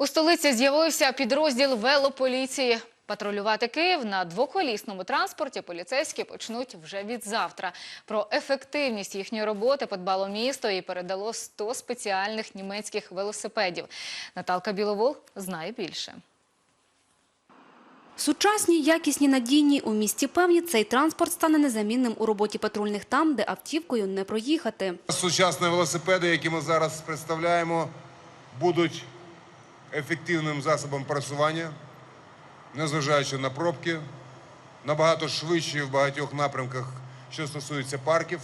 У столиці з'явився підрозділ велополіції. Патрулювати Київ на двоколісному транспорті поліцейські почнуть вже від завтра. Про ефективність їхньої роботи подбало місто і передало 100 спеціальних німецьких велосипедів. Наталка Біловол знає більше. Сучасні, якісні, надійні у місті певні, цей транспорт стане незамінним у роботі патрульних там, де автівкою не проїхати. Сучасні велосипеди, які ми зараз представляємо, будуть ефективним засобом пересування, незважаючи на пробки, набагато швидші в багатьох напрямках, що стосується парків,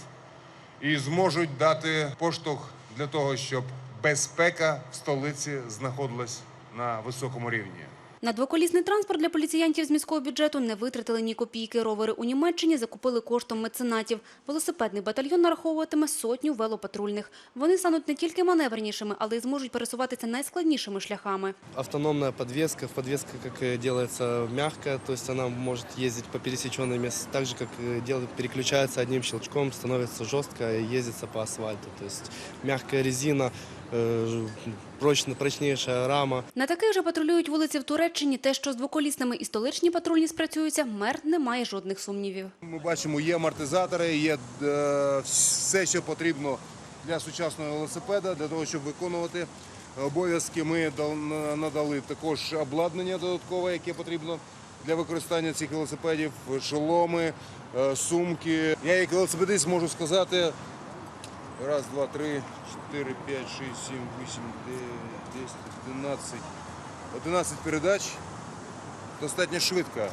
і зможуть дати поштовх для того, щоб безпека в столиці знаходилась на високому рівні. На двоколісний транспорт для поліціянтів з міського бюджету не витратили ні копійки. Ровери у Німеччині закупили коштом меценатів. Велосипедний батальйон нараховуватиме сотню велопатрульних. Вони стануть не тільки маневренішими, але й зможуть пересуватися найскладнішими шляхами. Автономная подвеска. Подвеска, как э, делается, мягкая, то есть она может ездить по пересеченной местности, так же, как э, делает, переключается одним щелчком, становится жесткая и ездится по асфальту. То есть мягкая резина, ж- рама. На таких же патрулюють вулиці в Туреччині. Те, що з двоколісними і столичні патрульні спрацюються, мер не має жодних сумнівів. Ми бачимо, є амортизатори, є е, все, що потрібно для сучасного велосипеда, для того, щоб виконувати обов'язки. Ми дал- надали також обладнання додаткове, яке потрібно для використання цих велосипедів, шоломи, е, сумки. Я як велосипедист можу сказати. Раз, два, три, чотири, п'ять, шість, сім, вісім, десять, одинадцять. Одинадцять передач. Достатньо швидка,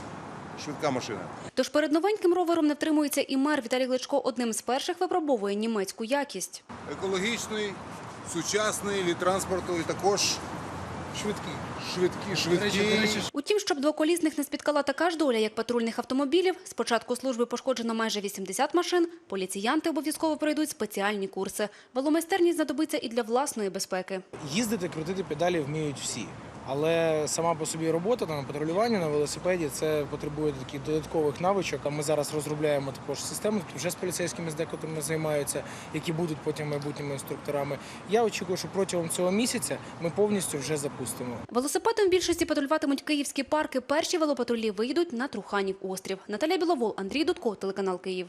швидка машина. Тож перед новеньким ровером не втримується і мер Віталій Гличко одним з перших випробовує німецьку якість. екологічний, сучасний від транспорту і також Швидкий. швидкі, швидкі. Утім, щоб двоколісних не спіткала така ж доля, як патрульних автомобілів, з початку служби пошкоджено майже 80 машин, поліціянти обов'язково пройдуть спеціальні курси. Веломайстерність знадобиться і для власної безпеки. їздити, крутити педалі вміють всі. Але сама по собі робота на патрулюванні на велосипеді це потребує таких додаткових навичок. А ми зараз розробляємо також систему вже з поліцейськими з декотрими займаються, які будуть потім майбутніми інструкторами. Я очікую, що протягом цього місяця ми повністю вже запустимо. Велосипедом в більшості патрулюватимуть київські парки. Перші велопатрулі вийдуть на Труханів острів. Наталя Біловол, Андрій Дудко, телеканал Київ.